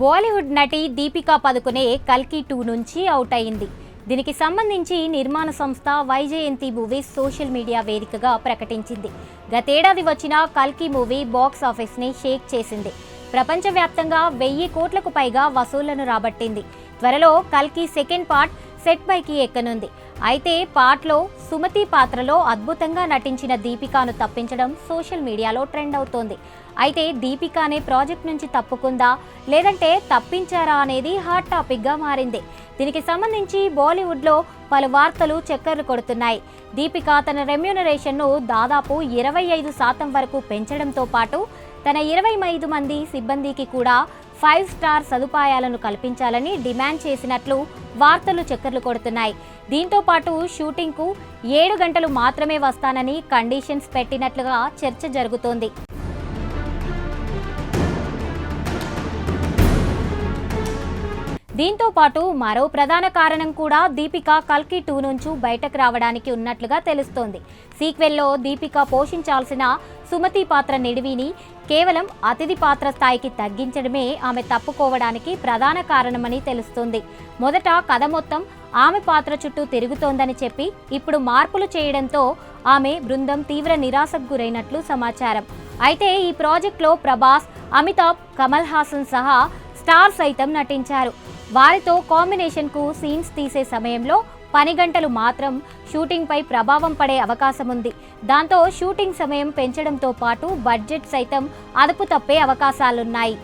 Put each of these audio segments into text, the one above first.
బాలీవుడ్ నటి దీపికా పదుకునే కల్కి టూ నుంచి అవుట్ అయింది. దీనికి సంబంధించి నిర్మాణ సంస్థ వైజయంతి మూవీస్ సోషల్ మీడియా వేదికగా ప్రకటించింది. గతేడాది వచ్చిన కల్కి మూవీ బాక్స్ ఆఫీస్ని షేక్ చేసింది. ప్రపంచవ్యాప్తంగా వెయ్యి కోట్లకు పైగా వసూళ్ళను రాబట్టింది. త్వరలో కల్కి సెకండ్ పార్ట్ సెట్ పైకి ఎక్కనుంది. అయితే పాట్లో సుమతి పాత్రలో అద్భుతంగా నటించిన దీపికాను తప్పించడం సోషల్ మీడియాలో ట్రెండ్ అవుతోంది. అయితే దీపికానే ప్రాజెక్ట్ నుంచి తప్పుకుందా లేదంటే తప్పించారా అనేది హాట్ టాపిక్గా మారింది. దీనికి సంబంధించి బాలీవుడ్లో పలు వార్తలు చక్కర్లు కొడుతున్నాయి. దీపిక తన రెమ్యూనరేషన్ను దాదాపు ఇరవై ఐదు శాతం వరకు పెంచడంతో పాటు తన ఇరవై ఐదు మంది సిబ్బందికి కూడా ఫైవ్ స్టార్ సదుపాయాలను కల్పించాలని డిమాండ్ చేసినట్లు వార్తలు చక్కర్లు కొడుతున్నాయి. దీంతో పాటు షూటింగ్కు ఏడు గంటలు మాత్రమే వస్తానని కండిషన్స్ పెట్టినట్లుగా చర్చ జరుగుతోంది. దీంతో పాటు మరో ప్రధాన కారణం కూడా దీపిక కల్కి టూ నుంచి బయటకు రావడానికి ఉన్నట్లుగా తెలుస్తోంది. సీక్వెల్లో దీపిక పోషించాల్సిన సుమతి పాత్ర నిడివిని కేవలం అతిథి పాత్ర స్థాయికి తగ్గించడమే ఆమె తప్పుకోవడానికి ప్రధాన కారణమని తెలుస్తుంది. మొదట కథ మొత్తం ఆమె పాత్ర చుట్టూ తిరుగుతోందని చెప్పి ఇప్పుడు మార్పులు చేయడంతో ఆమె బృందం తీవ్ర నిరాశకు గురైనట్లు సమాచారం. అయితే ఈ ప్రాజెక్ట్లో ప్రభాస్ అమితాబ్ కమల్ హాసన్ సహా స్టార్ సైతం నటించారు. వారితో కాంబినేషన్కు సీన్స్ తీసే సమయంలో పని గంటలు మాత్రం షూటింగ్పై ప్రభావం పడే అవకాశం ఉంది దాంతో షూటింగ్ సమయం పెంచడంతో పాటు బడ్జెట్ సైతం అదుపు తప్పే అవకాశాలున్నాయి.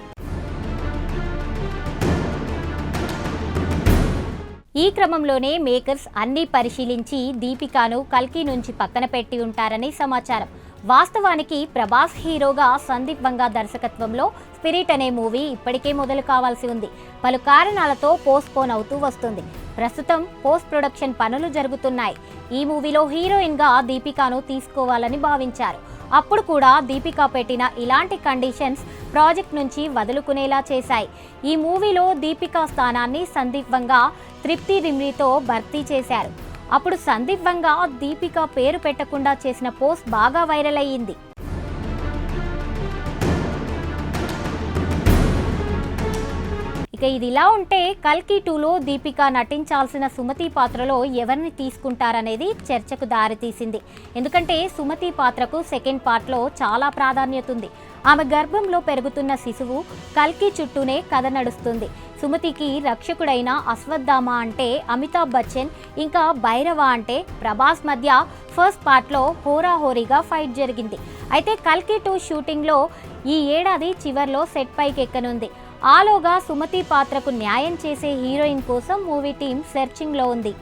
ఈ క్రమంలోనే మేకర్స్ అన్ని పరిశీలించి దీపికాను కల్కి నుంచి పక్కన పెట్టి ఉంటారని సమాచారం. వాస్తవానికి ప్రభాస్ హీరోగా సందీప్ బంగా దర్శకత్వంలో స్పిరిట్ అనే మూవీ ఇప్పటికే మొదలు కావాల్సి ఉంది. పలు కారణాలతో పోస్ట్ పోన్ అవుతూ వస్తుంది. ప్రస్తుతం పోస్ట్ ప్రొడక్షన్ పనులు జరుగుతున్నాయి. ఈ మూవీలో హీరోయిన్గా దీపికాను తీసుకోవాలని భావించారు. అప్పుడు కూడా దీపిక పెట్టిన ఇలాంటి కండిషన్స్ ప్రాజెక్ట్ నుంచి వదులుకునేలా చేశాయి. ఈ మూవీలో దీపికా స్థానాన్ని సందీప్ వంగా తృప్తి రిమ్రీతో భర్తీ చేశారు. అప్పుడు సందిప్వంగా దీపిక పేరు పెట్టకుండా చేసిన పోస్ట్ బాగా వైరల్ అయ్యింది. ఇక ఇది ఇలా ఉంటే కల్కి టూలో దీపిక నటించాల్సిన సుమతి పాత్రలో ఎవరిని తీసుకుంటారనేది చర్చకు దారితీసింది. ఎందుకంటే సుమతి పాత్రకు సెకండ్ పార్ట్లో చాలా ప్రాధాన్యత ఉంది. ఆమె గర్భంలో పెరుగుతున్న శిశువు కల్కి చుట్టూనే కథ నడుస్తుంది. సుమతికి రక్షకుడైన అశ్వత్థామ అంటే అమితాబ్ బచ్చన్ ఇంకా భైరవ అంటే ప్రభాస్ మధ్య ఫస్ట్ పార్ట్లో హోరాహోరీగా ఫైట్ జరిగింది. అయితే కల్కి టూ షూటింగ్లో ఈ ఏడాది చివర్లో సెట్ పైకి ఎక్కనుంది. ఆలోగా సుమతి పాత్రకు న్యాయం చేసే హీరోయిన్ కోసం మూవీ టీం సెర్చింగ్లో ఉంది.